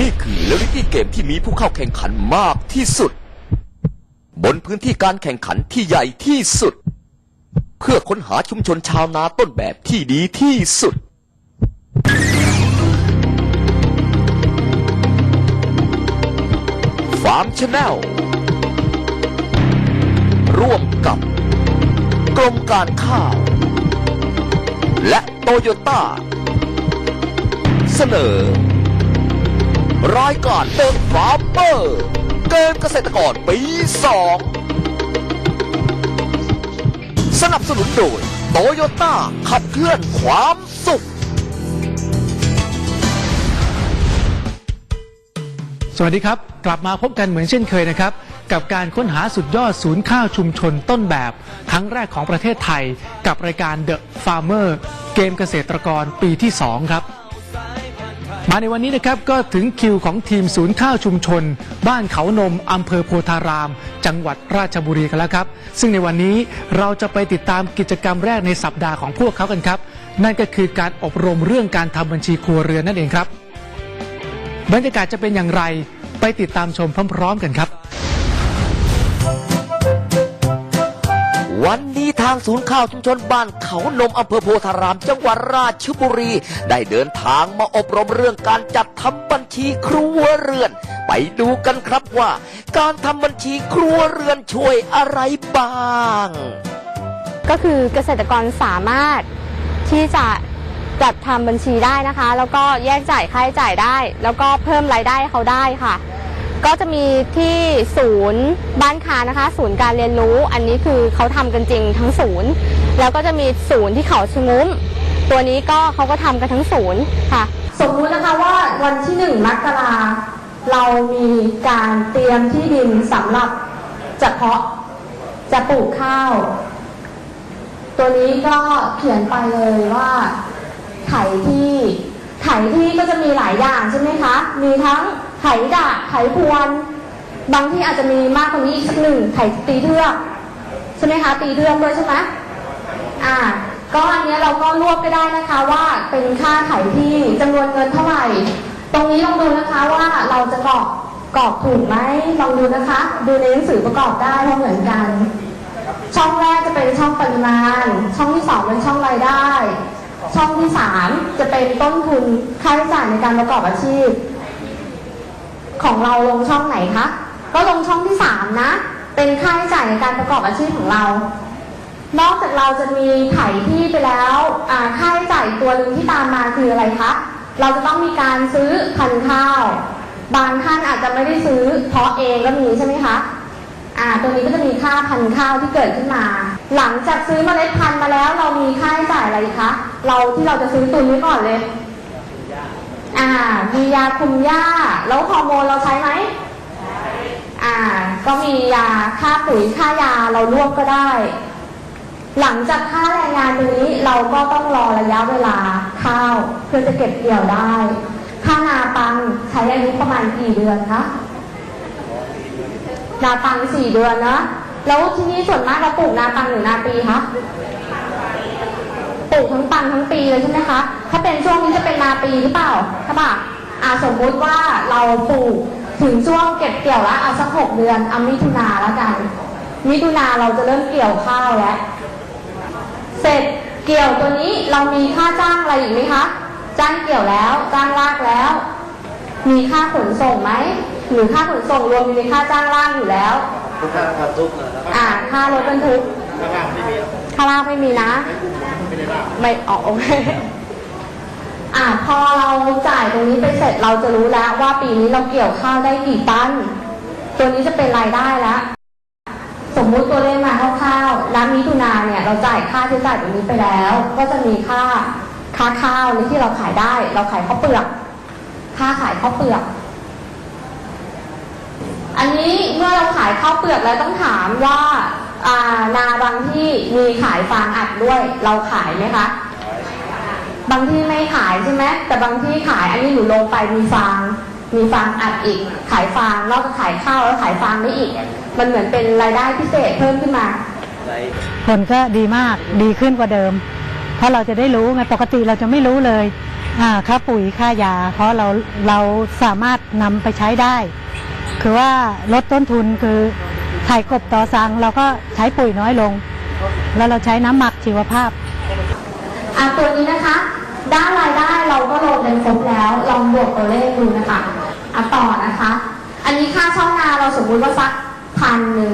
นี่คือเรลิตี้เกมที่มีผู้เข้าแข่งขันมากที่สุด บนพื้นที่การแข่งขันที่ใหญ่ที่สุด เพื่อค้นหาชุมชนชาวนาต้นแบบที่ดีที่สุด ฟาร์มชาแนลร่วมกับกรมการข้าว และโตโยต้า เสนอ รายการเดินฟาร์มเมอร์เกมเกษตรกรปีสองสนับสนุนโดยโตโยต้าขับเคลื่อนความสุข สวัสดีครับ กลับมาพบกันเหมือนเช่นเคยนะครับ กับการค้นหาสุดยอดศูนย์ข้าวชุมชนต้นแบบ ครั้งแรกของประเทศไทย กับรายการ The Farmer เกมเกษตรกรปีที่ 2 ครับ มาในวันนี้นะครับก็ถึงคิวของทีมศูนย์ข้าวชุมชน บ้านเขานมอำเภอโพธาราม จังหวัดราชบุรีกันแล้วครับ ซึ่งในวันนี้เราจะไปติดตามกิจกรรมแรกในสัปดาห์ของพวกเขากันครับ นั่นก็คือการอบรมเรื่องการทำบัญชีครัวเรือนนั่นเองครับ บรรยากาศจะเป็นอย่างไรไปติดตามชมพร้อม ๆ กันครับ วันนี้างศูนย์ข้าวชุมชนบ้านเขานมอำเภอโพธาราม จังหวัดราชบุรี ได้เดินทางมาอบรมเรื่องการจัดทำบัญชีครัวเรือน ไปดูกันครับว่า การทำบัญชีครัวเรือนช่วยอะไรบ้าง ก็คือเกษตรกรสามารถที่จะจัดทำบัญชีได้นะคะ แล้วก็แยกจ่ายค่าใช้จ่ายได้ แล้วก็เพิ่มรายได้เขาได้ค่ะ ก็จะมีที่ศูนย์บ้านค้านะคะ ศูนย์การเรียนรู้ อันนี้คือเขาทำกันจริงทั้งศูนย์ แล้วก็จะมีศูนย์ที่เขาชะงุ้ม ตัวนี้ก็เขาก็ทำกันทั้งศูนย์ค่ะ สมมุตินะคะว่าวันที่หนึ่งมกราเรามีการเตรียมที่ดินสำหรับจะเพาะจะปลูกข้าว ตัวนี้ก็เขียนไปเลยว่าไถที่ไถที่ก็จะมีหลายอย่างใช่ไหมคะ มีทั้ง ไถดะไถพวน บางที่อาจจะมีมากกว่านี้อีกสักหนึ่งไถตีเทือกใช่ไหมคะตีเทือกด้วยใช่ไหมอ่า ก็อันนี้เราก็รวบก็ได้นะคะว่าเป็นค่าไถที่จำนวนเงินเท่าไหร่ ตรงนี้ลองดูนะคะว่าเราจะกรอกกรอกถูกไหมลองดูนะคะ ดูในหนังสือประกอบได้เพราเหมือนกัน ช่องแรกจะเป็นช่องปริมาณ ช่องที่สองเป็นช่องรายได้ ช่องที่สามจะเป็นต้นทุนค่าใช้จ่ายในการประกอบอาชีพ ของเราลงช่องไหนคะ ก็ลงช่องที่สามนะ เป็นค่าใช้จ่ายในการประกอบอาชีพของเรา นอกจากเราจะมีไถที่ไปแล้วค่าใช้จ่ายตัวหนึ่งที่ตามมาคืออะไรคะ เราจะต้องมีการซื้อพันข้าว บางท่านอาจจะไม่ได้ซื้อเพาะเองก็มีใช่ไหมคะอ่าตัวนี้ก็จะมีค่าพันธุ์ข้าวที่เกิดขึ้นมา หลังจากซื้อเมล็ดพันธุ์มาแล้ว เรามีค่าใช้จ่ายอะไรคะ เราที่เราจะซื้อตุนไว้ก่อนเลย อ่า มียาคุมหญ้า แล้วฮอร์โมนเราใช้ไหมอ่า ก็มียาค่าปุ๋ยค่ายาเรารวบก็ได้ หลังจากค่าแรงงานตรงนี้เราก็ต้องรอระยะเวลาข้าวเพื่อจะเก็บเกี่ยวได้ ค่านาปังใช้อายุประมาณกี่เดือนคะนาปังสี่เดือนนะแล้วที่นี่ส่วนมากเราปลูกนาปังหรือนาปีคะ ลูกทั้งปังทั้งปีเลยใช่ไหมคะ ถ้าเป็นช่วงนี้จะเป็นนาปีหรือเปล่าถ้าบ่าอ่าสมมุติว่าเราปลูกถึงช่วงเก็บเกี่ยวแล้วเอาสักหกเดือนเอามิถุนาแล้วกัน มิถุนาเราจะเริ่มเกี่ยวข้าวแล้ว เสร็จเกี่ยวตัวนี้เรามีค่าจ้างอะไรอีกไหมคะ จ้างเกี่ยวแล้วจ้างลากแล้ว มีค่าขนส่งไหมหรือค่าขนส่งรวมอยู่ในค่าจ้างล่างอยู่แล้วค่าบรรทุกนะครับอ่าค่ารถบรรทุกค่าล่างไม่มีค่าลากไม่มีนะ ไม่ไม่ออกโอเคอ่าพอเราจ่ายตรงนี้ไปเสร็จเราจะรู้แล้วว่าปีนี้เราเกี่ยวข้าวได้กี่ตัน ตัวนี้จะเป็นรายได้แล้ว สมมุติตัวเลขมาคร่าวๆน้ำมิถุนาเนี่ย เราจ่ายค่าใช้จ่ายตรงนี้ไปแล้ว ก็จะมีค่าค่าข้าวที่เราขายได้ เราขายข้าวเปลือก ค่าขายข้าวเปลือก อันนี้เมื่อเราขายข้าวเปลือกแล้วต้องถามว่า นาบางที่มีขายฟางอัดด้วย เราขายไหมคะ บางที่ไม่ขายใช่ไหมแต่บางที่ขายอันนี้หนูลงไปมีฟาง มีฟางอัดอีก ขายฟางนอกจากขายข้าวแล้วขายฟางได้อีก มันเหมือนเป็นรายได้พิเศษเพิ่มขึ้นมา ผลก็ดีมากดีขึ้นกว่าเดิม เพราะเราจะได้รู้ไงปกติเราจะไม่รู้เลยค่าปุ๋ยค่ายา เพราะเราเราสามารถนำไปใช้ได้ คือว่าลดต้นทุนคือ ไถ่กบต่อสังเราก็ใช้ปุ๋ยน้อยลง แล้วเราใช้น้ำหมักชีวภาพอะตัวนี้นะคะ ด้านรายได้เราก็ลงเป็นครบแล้ว ลองบวกตัวเลขดูนะคะอะต่อนะคะ อันนี้ค่าเช่านาเราสมมุติว่าสักพันหนึ่ง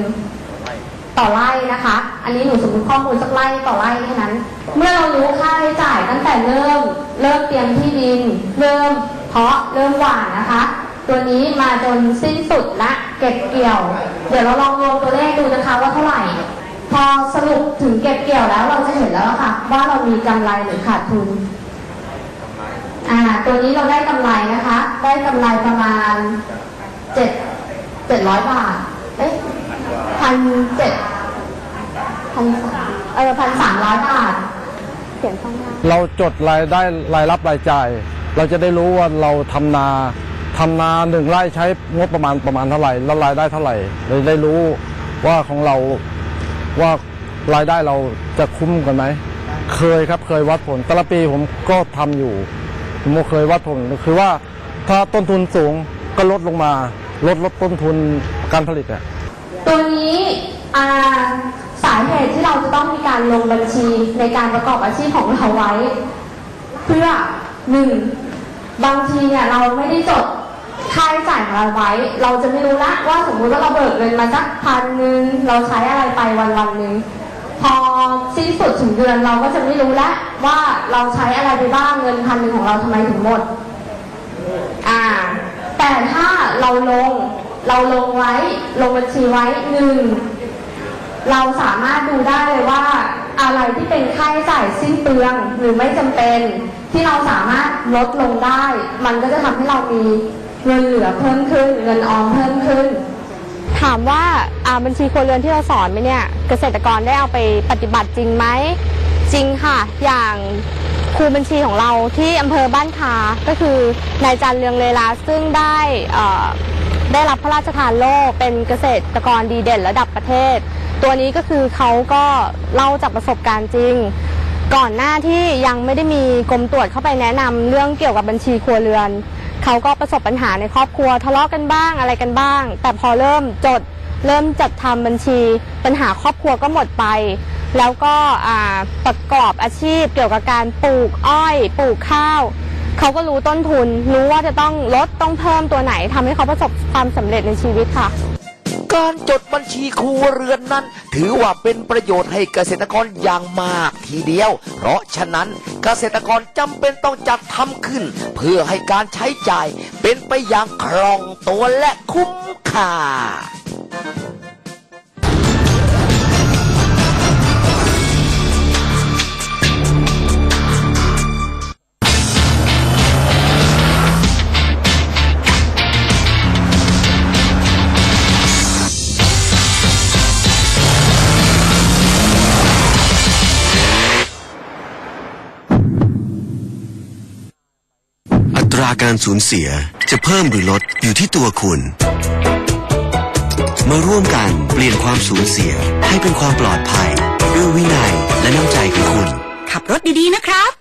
ต่อไร่นะคะ อันนี้หนูสมมติข้อมูลสักไร่ต่อไร่แค่นั้น เมื่อเรารู้ค่าใช้จ่ายตั้งแต่เริ่ม เริ่มเตรียมที่ดิน เริ่มเพาะ เริ่มหว่านนะคะ ตัวนี้มาจนสิ้นสุดและเก็บเกี่ยว เดี๋ยวเราลองรวมตัวเลขดูนะคะว่าเท่าไหร่ พอสรุปถึงเก็บเกี่ยวแล้วเราจะเห็นแล้วค่ะ ว่าเรามีกำไรหรือขาดทุนอ่าตัวนี้เราได้กำไรนะคะ ได้กำไรประมาณเจ็ดเจ็ดร้อยบาทเอ๊ะพันเจ็ดพันสามเออพันสามร้อยบาทเขียนข้างหน้าเราจดรายได้รายรับรายจ่าย เราจะได้รู้ว่าเราทำนา ทำนาหนึ่งไร่ใช้งบประมาณประมาณเท่าไหร่แล้วรายได้เท่าไหร่เราจะได้รู้ว่าของเราว่ารายได้เราจะคุ้มกันไหมเคยครับเคยวัดผลแต่ละปีผมก็ทำอยู่ผมเคยวัดผลคือว่าถ้าต้นทุนสูงก็ลดลงมา ลดลดต้นทุนการผลิตอะตัวนี้อ่าสาเหตุที่เราจะต้องมีการลงบัญชีในการประกอบอาชีพของเราไว้ เพื่อหนึ่งบางทีเนี่ยเราไม่ได้จด ค่าใช้จ่ายของเราไว้ เราจะไม่รู้ละว่าสมมุติว่าเราเบิกเงินมาสักพันหนึ่งเราใช้อะไรไปวันวันหนึ่งพอสิ้นสุดถึงเดือนเราก็จะไม่รู้ละว่าเราใช้อะไรไปบ้างเงินพันหนึ่งของเราทำไมถึงหมด อ่า แต่ถ้าเราลงเราลงไว้ลงบัญชีไว้หนึ่งเราสามารถดูได้เลยว่าอะไรที่เป็นค่าใช้จ่ายสิ้นเปลืองหรือไม่จำเป็น ที่เราสามารถลดลงได้ มันก็จะทำให้เรามี เงินเหลือเพิ่มขึ้น เงินออมเพิ่มขึ้น ถามว่าอ่าบัญชีครัวเรือนที่เราสอนไปเนี่ย เกษตรกรได้เอาไปปฏิบัติจริงไหม จริงค่ะ อย่างครูบัญชีของเราที่อำเภอบ้านคาก็คือนายจันเรืองเลลาซึ่งได้เอ่อได้รับพระราชทานโล่เป็นเกษตรกรดีเด่นระดับประเทศ ตัวนี้ก็คือเขาก็เล่าจากประสบการณ์จริง ก่อนหน้าที่ยังไม่ได้มีกรมตรวจเข้าไปแนะนำเรื่องเกี่ยวกับบัญชีครัวเรือน เขาก็ประสบปัญหาในครอบครัวทะเลาะกันบ้างอะไรกันบ้าง แต่พอเริ่มจดเริ่มจัดทำบัญชีปัญหาครอบครัวก็หมดไป แล้วก็ประกอบอาชีพเกี่ยวกับการปลูกอ้อย ปลูกข้าว เขาก็รู้ต้นทุน รู้ว่าจะต้องลดต้องเพิ่มตัวไหนทำให้เขาประสบความสำเร็จในชีวิตค่ะ การจดบัญชีครัวเรือนนั้น ถือว่าเป็นประโยชน์ให้เกษตรกรอย่างมากทีเดียว เพราะฉะนั้นเกษตรกรจำเป็นต้องจัดทำขึ้น เพื่อให้การใช้จ่ายเป็นไปอย่างคล่องตัวและคุ้มค่า ราการสูญเสียจะเพิ่มหรือลดอยู่ที่ตัวคุณ มาร่วมกันเปลี่ยนความสูญเสียให้เป็นความปลอดภัย ด้วยวินัยและน้ำใจของคุณ ขับรถดีๆนะครับ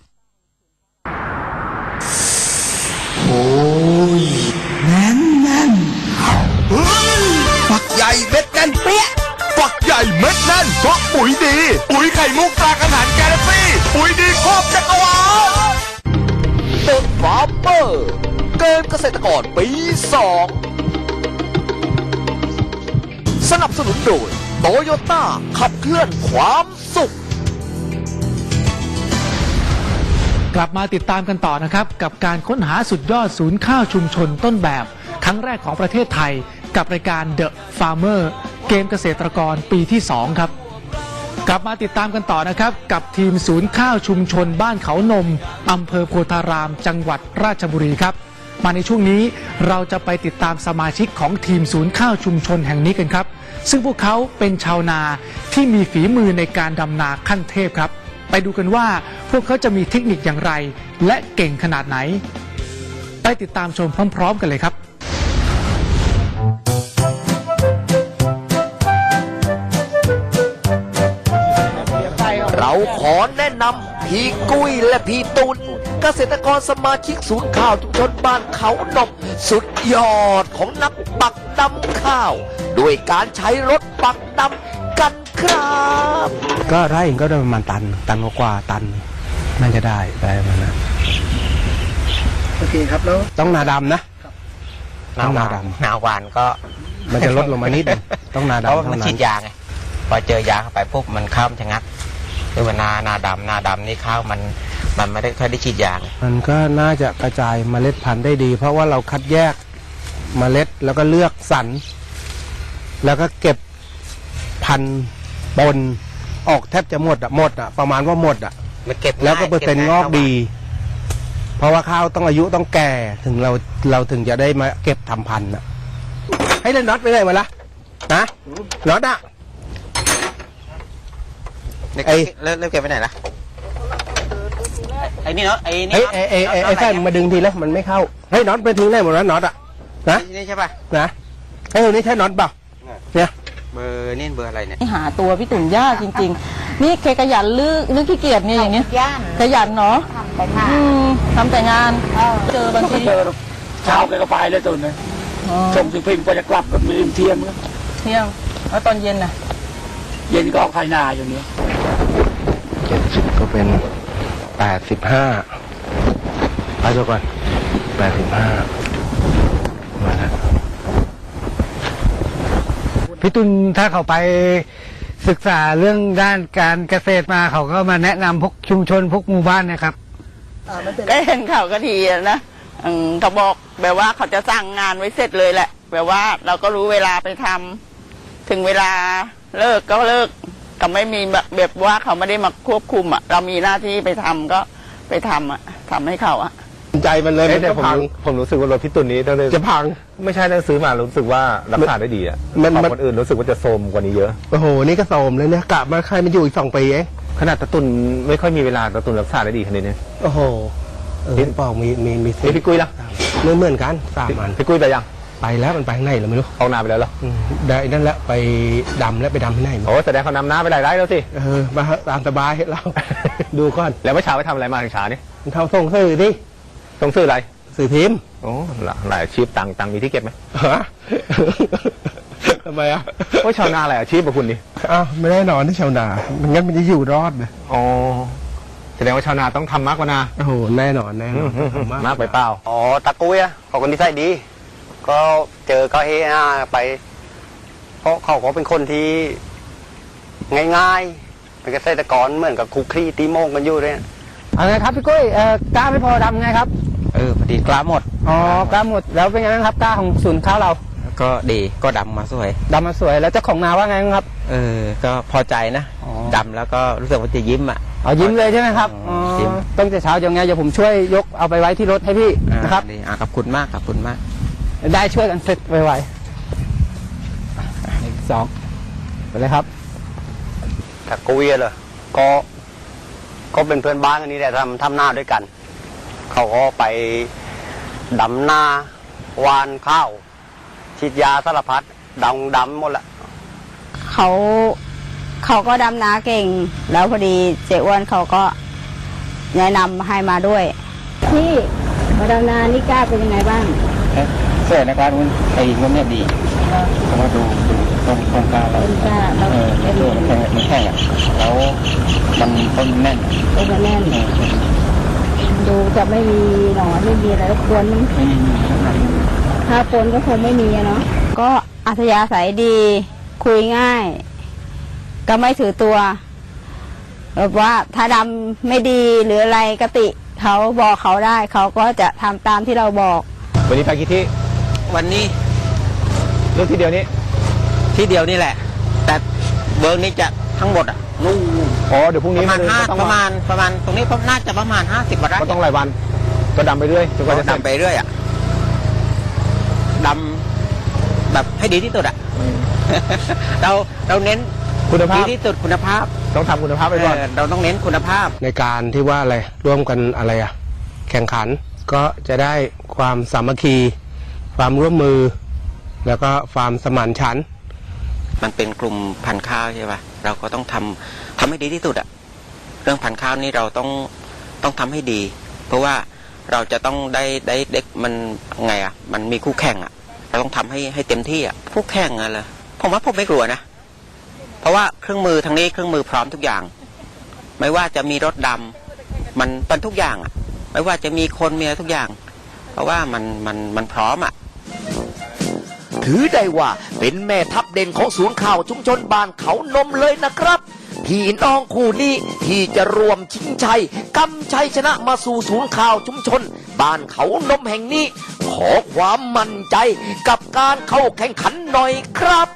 โอ้ยแน่นแน่นฝักใหญ่เม็ดแน่นเปี้ยฝักใหญ่เม็ดแน่นเพราะปุ๋ยดี ปุ๋ยไข่มุกตราขนาดแกลฟี่ปุ๋ยดีครอบจักรวาล เดอะฟาร์เมอร์เกมเกษตรกรปีสองสนับสนุนโดยโตโยต้าขับเคลื่อนความสุข กลับมาติดตามกันต่อนะครับ กับการค้นหาสุดยอดศูนย์ข้าวชุมชนต้นแบบ ครั้งแรกของประเทศไทย กับรายการ The Farmer เกมเกษตรกรปีที่ 2 ครับ กลับมาติดตามกันต่อนะครับ กับทีมศูนย์ข้าวชุมชนบ้านเขานมอำเภอโพธาราม จังหวัดราชบุรีครับ มาในช่วงนี้เราจะไปติดตามสมาชิกของทีมศูนย์ข้าวชุมชนแห่งนี้กันครับ ซึ่งพวกเขาเป็นชาวนาที่มีฝีมือในการดำนาขั้นเทพครับ ไปดูกันว่าพวกเขาจะมีเทคนิคอย่างไร และเก่งขนาดไหน ไปติดตามชมพร้อม ๆ กันเลยครับ อแนะนำพี่กุ้ยและพี่ตุนเกษตรกรสมาชิกศูนย์ข้าวชุมชนบ้านเขานมสุดยอดของนักปักดำข้าวด้วยการใช้รถปักดำกันครับ ก็ไร่หนึ่งก็ได้ประมาณตัน ตันกว่าๆตันน่าจะได้ได้ประมาณนั้นโอเคครับแล้วต้องนาดำนะต้องนาดหนาหวานก็ำมันจะลดลงมานิดนึงต้องนาเพราะว่าดำมันเท่านั้ฉีนดยาไงพอเจอยาเข้าไปปุ๊บมันข้าวมันจะงัด คือว่านานาดำนาดำนี่ข้าวมันมันไม่ได้ค่อยได้ฉีดยาไงมันก็น่าจะกระจายเมล็ดพันธุ์ได้ดี เพราะว่าเราคัดแยกเมล็ดแล้วก็เลือกสรรแล้วก็เก็บพันธุ์ปนออกแทบจะหมดอะหมดอะประมาณว่าหมดอะมันเก็บแล้วก็เปอร์เซ็นต์งอกดี เพราะว่าข้าวต้องอายุต้องแก่ถึงเราเราถึงจะได้มาเก็บทำพันธุ์น่ะให้เล่นน็อตไปเลยมาละนะน็อตอะ ไอ้ไอ้ เลิกเลิกเก็บไปไหนล่ะไอ้นี่เนาะไอ้นี่เฮ้ยไอ้ไอ้ไอ้ไอ้แฟนมาดึงทีแล้วมันไม่เข้าเฮ้ยน็อตไปทิ้งได้หมดแล้วน็อตอะนะนี่ใช่ป่ะนะไอ้ตัวนี้ใช่น็อตเปล่าเนี่ยเบอร์นี่เบอร์อะไรเนี่ยหาตัวพี่ตุ่นยากจริง ๆ นี่เคขยันลือลือขี้เกียจเนี่ยอย่างเนี้ยขยันเนาะอืมทำแต่งานเจอบางทีเจอเช้าแกก็ไปเลยตุนเลยอ๋อส่งสิพิมพ์ก็จะกลับก็มีเที่ยงแล้วเที่ยงแล้วตอนเย็นน่ะ เย็นก็ออกไทยนาอยู่นี้ เจ็ดสิบก็เป็นแปดสิบห้าไปดูก่อนแปดสิบห้ามาแล้วพี่ตุลถ้าเขาไปศึกษาเรื่องด้านการเกษตรมาเขาก็มาแนะนำพวกชุมชนพวกหมู่บ้านเนะครับก็เห็นเขาก็ทีนะอืมเขาบอกแบบว่าเขาจะสั่งงานไว้เสร็จเลยแหละ แบบว่าเราก็รู้เวลาไปทำถึงเวลาเลิกก็เลิก เขาไม่มีแบบแบบว่าเขาไม่ได้มาควบคุมอะ เรามีหน้าที่ไปทำก็ไปทำอะทำให้เขาอะใจมันเลยมันแต่ก็ผมพังผมรู้สึกว่ารถพี่ตุนนี้ต้องเลยจะพังไม่ใช่ต้องซื้อมารู้สึกว่ารักษาได้ดีอะมันของมันคนอื่นรู้สึกว่าจะโทรมกว่านี้เยอะโอ้โหนี่ก็โสมเลยเนี่ยกะมาใครมันอยู่อีกสองปีเองขนาดตะตุนไม่ค่อยมีเวลาตะตุนรักษาได้ดีขนาดนี้โอ้โหเออปอกมีมีมีเฮ้ยพี่กุ้ยล่ะไม่เหมือนกันสามอันพี่กุ้ยไปยัง ไปแล้วมันไปข้างในเราไม่รู้ออกนาไปแล้วเหรออืมได้นั่นแหละไปดำแล้วไปดำที่ไหนมาโอ้แสดงเขานำหน้าไปหลายไร่แล้วสิ เออมาเถอะตามสบายเรา ดูก่อนแล้วเมื่อเช้าไปทำอะไรมาถึงเช้านี่เท่าส่งสื่อดิต้องซื้ออะไรสื่อพิมพ์โอ้หลายหลายอาชีพตังค์ตังค์มีที่เก็บไหมฮะ ทำไมอะโอ้ยชาวนาหลายอาชีพกับคุณดิอ้าวไม่ได้นอนที่ชาวนาไม่งั้นมันจะอยู่รอดนะอ๋อแสดงว่าชาวนาต้องทำมากกว่านาโอ้โหแน่นอนแน่นอนมากไปเปล่า อ๋อตะกุ้ยอะเขาคนที่ใส่ดี ก็เจอก็เฮฮาไป เพราะเขาก็เป็นคนที่ง่ายๆเป็นเกษตรกรเหมือนกับคุกคลีตีโมงกันอยู่เลยเอาไงครับพี่กุ้ยเอ่อกล้าไม่พอดำไงครับเออพอดีกล้าหมดอ๋อกล้าหมดแล้วเป็นไงบ้างครับกล้าของศูนย์ข้าวเรา ก็ดีก็ดำมาสวยดำมาสวยแล้วเจ้าของนาว่าไงบ้างครับ เออ ก็พอใจนะอ๋อดำแล้วก็รู้สึกว่าจะยิ้มอะเอายิ้มเลยใช่ไหมครับอ๋อ๋ออยิ้มต้องแต่เช้าอย่างไงเดี๋ยวผมช่วยยกเอาไปไว้ที่รถให้พี่อ่านะครับดีอะขอบคุณมากขอบคุณมาก ได้ช่วยกันเสร็จไวๆอีกสองไปเลยครับตะกุยเหรอก็ก็เป็นเพื่อนบ้านกันนี่แหละทำทำหน้าด้วยกัน เขาก็ไปดำหน้าหวานข้าวฉีดยาสารพัดดำดำหมดละเขาเขาก็ดำนาเก่ง แล้วพอดีเจ้อ้วนเขาก็แนะนำให้มาด้วยพี่มาดำนานี่กล้าเป็นยังไงบ้าง เสื้อนะครับมันไอ้มันเนี่ยดีเพราะว่าดูดูตรงตรงกลางเราต้นกล้าแล้วเออเป็นตัวมันแข็งมันแข็งอะแล้วมันต้นแน่นต้นแน่นดูจะไม่มีหนอนไม่มีอะไรรบกวนไม่มีถ้าปนก็คงไม่มีอะเนาะก็อัธยาศัยดีคุยง่าย ก็ไม่ถือตัวแบบว่าถ้าดำไม่ดีหรืออะไรกติเขาบอกเขาได้ เขาก็จะทำตามที่เราบอก วันนี้ไปกี่ที่ วันนี้เรื่องที่เดียวนี้ที่เดียวนี่แหละ แต่เบอร์นี้จะทั้งหมดอะนู่นอ๋อเดี๋ยวพรุ่งปนี้ระมาณนห้าก็ต้องประมาณประมาณตรงนี้น่าจะประมาณห้าสิบกว่าไร่ก็ต้องหลายวันก็ดำไปเรื่อยจนกว่าจะเสร็จดำไปเรื่อยอะดำแบบให้ดีที่สุดอะเราเราเน้นคุณภาดีพที่สุดคุณภาพต้องทำคุณภาพไปก่อน เออเราต้องเน้นคุณภาพ ในการที่ว่าอะไรร่วมกันอะไรอะแข่งขันก็จะได้ความสามัคคี ความร่วมมือ แล้วก็ความสมานฉันท์มันเป็นกลุ่มพันธุ์ข้าวใช่ป่ะเราก็ต้องทำทำให้ดีที่สุดอะเรื่องพันธุ์ข้าวนี่เราต้องต้องทำให้ดี เพราะว่าเราจะต้องได้ได้เด็กมันไงอะมันมีคู่แข่งอะเราต้องทำให้ให้เต็มที่อะคู่แข่งอะเหรผมว่าผมไม่กลัวนะ เพราะว่าเครื่องมือทางนี้เครื่องมือพร้อมทุกอย่าง ไม่ว่าจะมีรถดำมันเป็นทุกอย่างอะไม่ว่าจะมีคนมีอะไรทุกอย่าง เพราะว่ามันมันมันพร้อมอะ ถือได้ว่าเป็นแม่ทัพเด่นของศูนย์ข่าวชุมชนบ้านเขานมเลยนะครับพี่น้องคู่นี้ที่จะรวมชิงชัยกำชัยชนะมาสู่ศูนย์ข่าวชุมชน บ้านเขานมแห่งนี้ ขอความมั่นใจกับการเข้าแข่งขันหน่อยครับ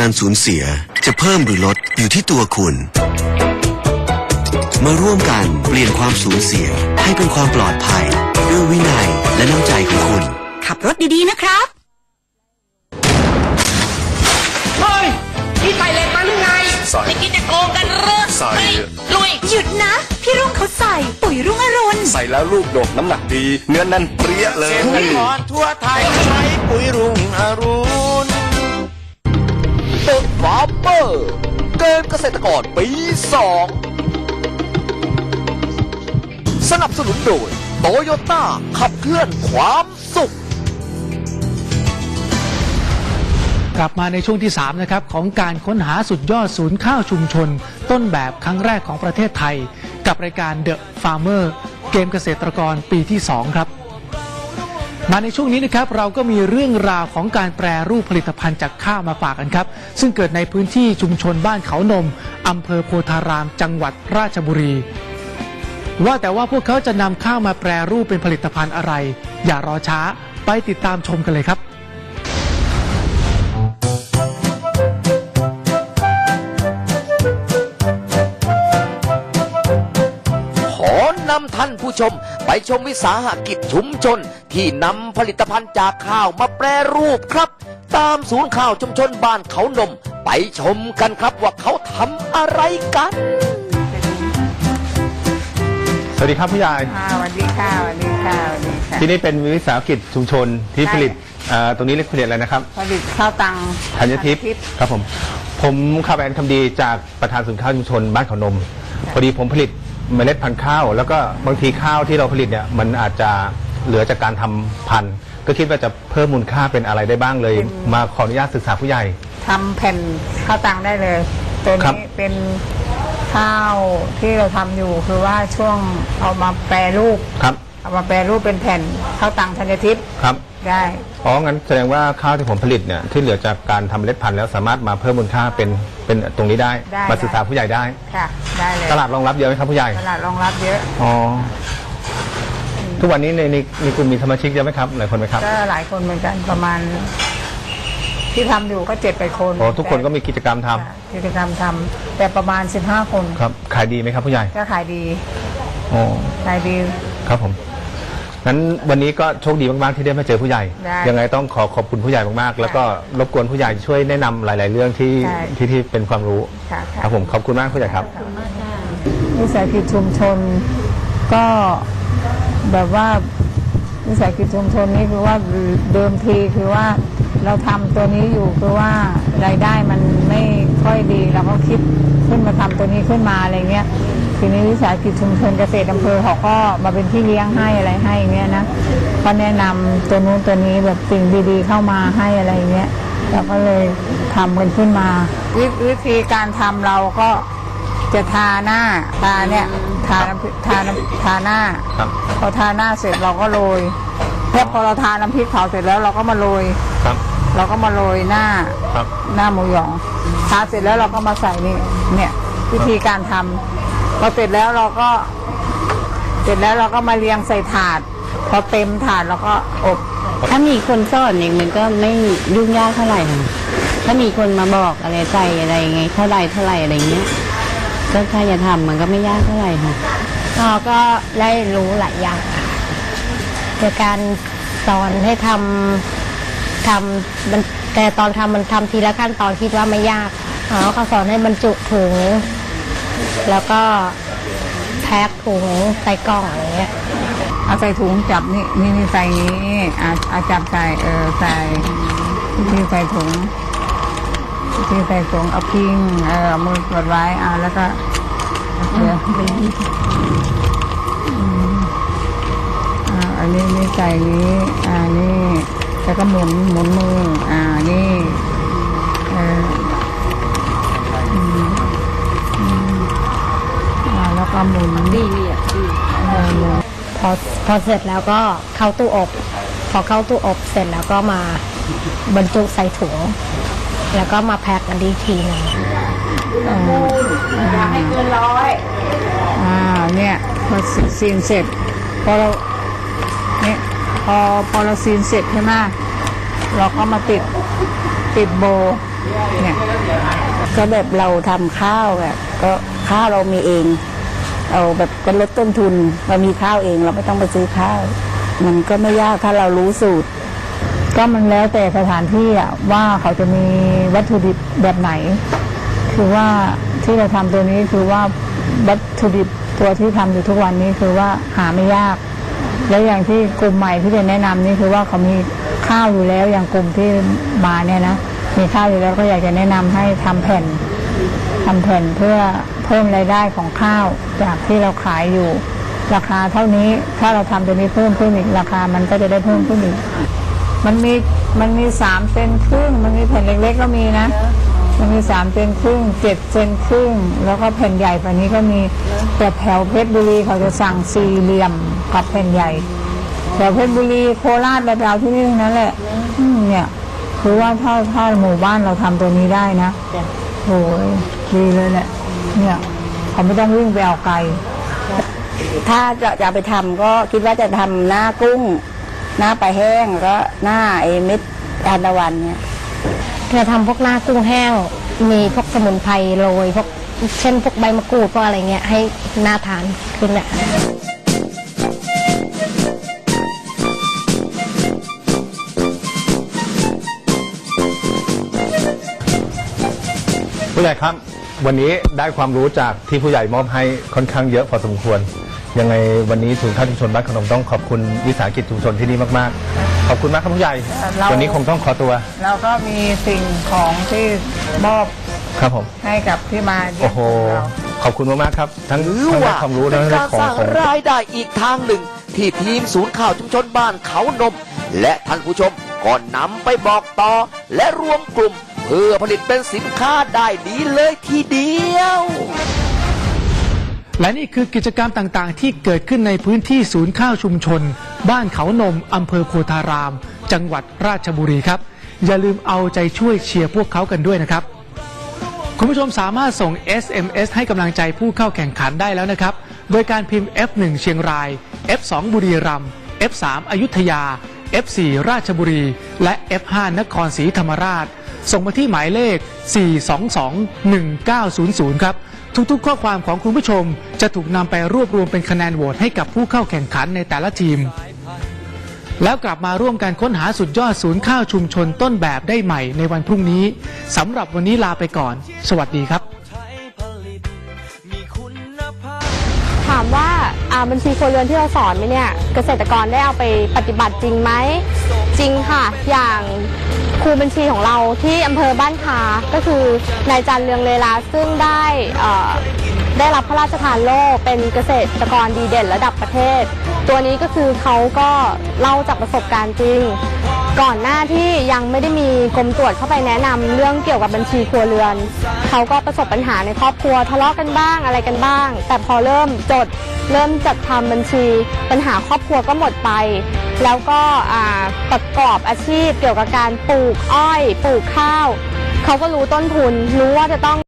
การสูญเสียจะเพิ่มหรือลดอยู่ที่ตัวคุณ มาร่วมกันเปลี่ยนความสูญเสียให้เป็นความปลอดภัย ด้วยวินัยและน้ำใจของคุณ ขับรถดีๆนะครับ เฮ้ยนี่ใส่เหล็กมาหรือไงใส่ไม่คิดจะโกงกันเหรอใส่เฮ้ยลุยหยุดนะ พี่รุ่งเขาใส่ปุ๋ยรุ่งอรุณ ใส่แล้วลูกดกน้ำหนักดี เนื้อแน่นเปรี้ยเลยทั่วไทยใช้ปุ๋ยรุ่งอรุณ เตึกฟาร์เมอร์เกมเกษตรกรปีสองสนับสนุนโดยโตโยต้าขับเคลื่อนความสุข กลับมาในช่วงที่ 3 นะครับ ของการค้นหาสุดยอดศูนย์ข้าวชุมชน ต้นแบบครั้งแรกของประเทศไทย กับรายการ The Farmer เกมเกษตรกรปีที่ 2 ครับ มาในช่วงนี้นะครับเราก็มีเรื่องราวของการแปรรูปผลิตภัณฑ์จากข้าวมาฝากกันครับ ซึ่งเกิดในพื้นที่ชุมชนบ้านเขานมอำเภอโพธาราม จังหวัดราชบุรี ว่าแต่ว่าพวกเขาจะนำข้าวมาแปรรูปเป็นผลิตภัณฑ์อะไร อย่ารอช้าไปติดตามชมกันเลยครับ ผู้ชม ไปชมวิสาหกิจชุมชน ที่นำผลิตภัณฑ์จากข้าวมาแปรรูปครับ ตามศูนย์ข่าวชุมชนบ้านเขานม ไปชมกันครับว่าเขาทำอะไรกัน สวัสดีครับผู้ใหญ่ค่ะสวัสดีค่ะสวัสดีค่ะสวัสดีค่ะ ที่นี่เป็นวิสาหกิจชุมชนที่ใช่ ผลิตเอ่อตรงนี้เรียกผลิตอะไรนะครับผลิตข้าวตังธัญทิพย์ครับผมผมข่าวแอนคำดีจากประธานศูนย์ข้าวชุมชนบ้านเขานม พอดีผมผลิต เมล็ดพันธุ์ข้าว แล้วก็บางทีข้าวที่เราผลิตเนี่ยมันอาจจะเหลือจากการทำพันธุ์ ก็คิดว่าจะเพิ่มมูลค่าเป็นอะไรได้บ้างเลยมาขออนุญาตศึกษาผู้ใหญ่ ทำแผ่นข้าวตังได้เลย ตัวครับ นี้เป็นข้าวที่เราทำอยู่คือว่าช่วงเอามาแปรรูป ครับเอามาแปรรูปเป็นแผ่นข้าวตังธัญทิพย์ครับ ได้ อ๋อ งั้นแสดงว่าข้าวที่ผมผลิตเนี่ยที่เหลือจากการทำเมล็ดพันธุ์แล้วสามารถมาเพิ่มมูลค่าเป็นเป็นตรงนี้ได้ ได้มาศึกษาผู้ใหญ่ได้ ค่ะ ได้เลยตลาดรองรับเยอะไหมครับผู้ใหญ่ ตลาดรองรับเยอะ อ๋อ ทุกวันนี้ในในในกลุ่มมีสมาชิกเยอะไหมครับหลายคนไหมครับ ก็หลายคนเหมือนกันประมาณ ที่ทำอยู่ก็เจ็ดแปดคนอ๋อ ทุกคนก็มีกิจกรรมทำแต่กิจกรรมทำแต่ประมาณ15คนครับ ขายดีไหมครับผู้ใหญ่ ก็ขายดีอ๋อ ขายดี ครับผม งั้นวันนี้ก็โชคดีมากๆที่ได้มาเจอผู้ใหญ่ ได้ยังไงต้องขอขอบคุณผู้ใหญ่มากๆ แล้วก็รบกวนผู้ใหญ่ช่วยแนะนำหลาย ๆ เรื่องที่ใช่ที่ที่เป็นความรู้ค่ะ ครับผมขอบคุณมากผู้ใหญ่ครับ วิสาหกิจชุมชนก็แบบว่าวิสาหกิจชุมชนนี่คือว่าเดิมทีคือว่าเราทำตัวนี้อยู่คือว่ารายได้มันไม่ค่อยดีเราก็คิดขึ้นมาทำตัวนี้ขึ้นมาอะไรเงี้ย ทีนี้วิสาหกิจชุมชนเกษตรอำเภอเขาก็มาเป็นพี่เลี้ยงให้อะไรให้เงี้ยนะก็แนะนำตัวนู้นตัวนี้แบบสิ่งดีๆเข้ามาให้อะไรเงี้ยเราก็เลยทำกันขึ้นมา วิวิธีการทำเราก็จะทาหน้าทาเนี่ยทาน้ำพริกทาน้ำทาหน้าครับพอทาหน้าเสร็จเราก็โรยแค่พอเราทาน้ำพริกเผาเสร็จแล้วเราก็มาโรยครับเราก็มาโรยหน้าครับหน้าหมูหยองทาเสร็จแล้วเราก็มาใส่นี่เนี่ยวิธีการทำ พอเสร็จแล้วเราก็ เสร็จแล้วเราก็มาเรียงใส่ถาด พอเต็มถาดเราก็อบ ถ้ามีคนสอนเนี่ยมันก็ไม่ยุ่งยากเท่าไหร่ค่ะถ้ามีคนมาบอกอะไรใส่อะไรไงเท่าไหร่เท่าไหร่อะไรเงี้ยก็ถ้าจะทำมันก็ไม่ยากเท่าไหร่ค่ะก็ก็ได้รู้หลายอย่างจากการสอนให้ทำทำมันแต่ตอนทำมันทำทีละขั้นตอนคิดว่าไม่ยากอ๋อเขาสอนให้บรรจุถุง แล้วก็แพ็คถุงใส่กล่องอย่างเงี้ยเอาใส่ถุงจับนี่นี่นี่ใส่นี้อ่าเอาจับใส่เออใส่ที่ใส่ถุงที่ใส่ถุงเอาพิงเออเอามือกดไว้อ่าแล้วก็เดี๋ยวอืมอ่าอันนี้นี่ใส่นี้อ่านี่แล้วก็หมุนหมุนมืออ่านี่เอออื ก็หมุนดีอะเออหมุนพอพอเสร็จแล้วก็เข้าตู้อบ พอเข้าตู้อบเสร็จแล้วก็มาบรรจุใส่ถุงแล้วก็มาแพ็คกันดีทีหนึงอย่าให้เกินร้อยอ่าเนี่ยพอซีนเสร็จพอเราเนี่ยพอพอเราซีนเสร็จใช่ไหมเราก็มาติดติดโบเนี่ยก็แบบเราทำข้าวแบบก็ข้าวเรามีเอง เอาแบบก็ลดต้นทุนเรามีข้าวเองเราไม่ต้องไปซื้อข้าว มันก็ไม่ยากถ้าเรารู้สูตร ก็มันแล้วแต่สถานที่อะว่าเขาจะมีวัตถุดิบแบบไหน คือว่าที่เราทำตัวนี้คือว่าวัตถุดิบตัวที่ทำอยู่ทุกวันนี้คือว่าหาไม่ยาก แล้วอย่างที่กลุ่มใหม่ที่จะแนะนำนี่คือว่าเขามีข้าวอยู่แล้วอย่างกลุ่มที่มาเนี่ยนะมีข้าวอยู่แล้วก็อยากจะแนะนำให้ทำแผ่น ทำแผ่นเพื่อเพิ่มรายได้ของข้าวจากที่เราขายอยู่ ราคาเท่านี้ถ้าเราทำตัวนี้เพิ่มขึ้นอีกราคามันก็จะได้เพิ่มขึ้นอีกมันมีมันมีสามเซนครึ่ง มันมีแผ่นเล็กๆก็มีนะ มันมีสามเซนครึ่งเจ็ดเซนครึ่ง แล้วก็แผ่นใหญ่กว่านี้ก็มีแต่แถวเพชรบุรีเขาจะสั่งสี่เหลี่ยมกับแผ่นใหญ่แถวเพชรบุรีโคราชแบบเราที่นี่ทั้งนั้นแหละอืมเนี่ยคือว่าถ้าถ้าหมู่บ้านเราทำตัวนี้ได้นะโอ้ย ดีเลยแหละเนี่ยเขาไม่ต้องวิ่งไปเอาไกล ถ้าจะจะไปทำก็คิดว่าจะทำหน้ากุ้ง หน้าปลาแห้งแล้วก็หน้าไอ้เม็ดทานตะวันเนี่ยเราทำพวกหน้ากุ้งแห้ง มีพวกสมุนไพรโรยพวกเช่นพวกใบมะกรูดพวกอะไรเงี้ยให้น่าทานขึ้นแหละผู้ใหญ่ครับ วันนี้ได้ความรู้จากที่ผู้ใหญ่มอบให้ค่อนข้างเยอะพอสมควร ยังไงวันนี้ศูนย์ข้าวชุมชนบ้านขนมต้องขอบคุณวิสาหกิจชุมชนที่นี่มากๆ ขอบคุณมากครับผู้ใหญ่ เรา วันนี้คงต้องขอตัว เราก็มีสิ่งของที่มอบครับผม ให้กับที่มาเยี่ยโอ้มโห เรา ขอบคุณมากๆครับ ทั้งถือทั้งได้ว่าความรู้เป็ทั้งนได้การของสร้างของ รายได้อีกทางหนึ่ง ที่ทีมศูนย์ข่าวชุมชนบ้านเขานม และท่านผู้ชมก็นำไปบอกต่อ และรวมกลุ่มเพื่อผลิตเป็นสินค้าได้ดีเลยทีเดียว และนี่คือกิจกรรมต่างๆ ที่เกิดขึ้นในพื้นที่ศูนย์ข้าวชุมชน บ้านเขานมอำเภอโพธาราม จังหวัดราชบุรีครับ อย่าลืมเอาใจช่วยเชียร์พวกเขากันด้วยนะครับ คุณผู้ชมสามารถส่ง SMS ให้กำลังใจผู้เข้าแข่งขันได้แล้วนะครับ โดยการพิมพ์ F1 เชียงราย F2 บุรีรัมย์ F3 อยุธยา F4 ราชบุรี และ F5 นครศรีธรรมราช ส่งมาที่หมายเลข 4221900 ครับ ทุกๆ ข้อความของคุณผู้ชมจะถูกนำไปรวบรวมเป็นคะแนนโหวตให้กับผู้เข้าแข่งขันในแต่ละทีม แล้วกลับมาร่วมกันค้นหาสุดยอดศูนย์ข้าวชุมชนต้นแบบได้ใหม่ในวันพรุ่งนี้สำหรับวันนี้ลาไปก่อน สวัสดีครับถามว่าอ่าบัญชีครัวเรือนที่เราสอนไหมเนี่ย เกษตรกรได้เอาไปปฏิบัติจริงไหม จริงค่ะ อย่างครูบัญชีของเราที่อำเภอบ้านคาก็คือนายจันเรืองเลลาซึ่งได้ได้รับพระราชทานโล่เป็นเกษตรกรดีเด่นระดับประเทศ ตัวนี้ก็คือเขาก็เล่าจากประสบการณ์จริง ก่อนหน้าที่ยังไม่ได้มีกรมตรวจเข้าไปแนะนำเรื่องเกี่ยวกับบัญชีครัวเรือน เขาก็ประสบปัญหาในครอบครัวทะเลาะกันบ้างอะไรกันบ้าง แต่พอเริ่มจดเริ่มจัดทำบัญชีปัญหาครอบครัวก็หมดไป แล้วก็ประกอบอาชีพเกี่ยวกับการปลูกอ้อยปลูกข้าวเขาก็รู้ต้นทุนรู้ว่าจะต้อง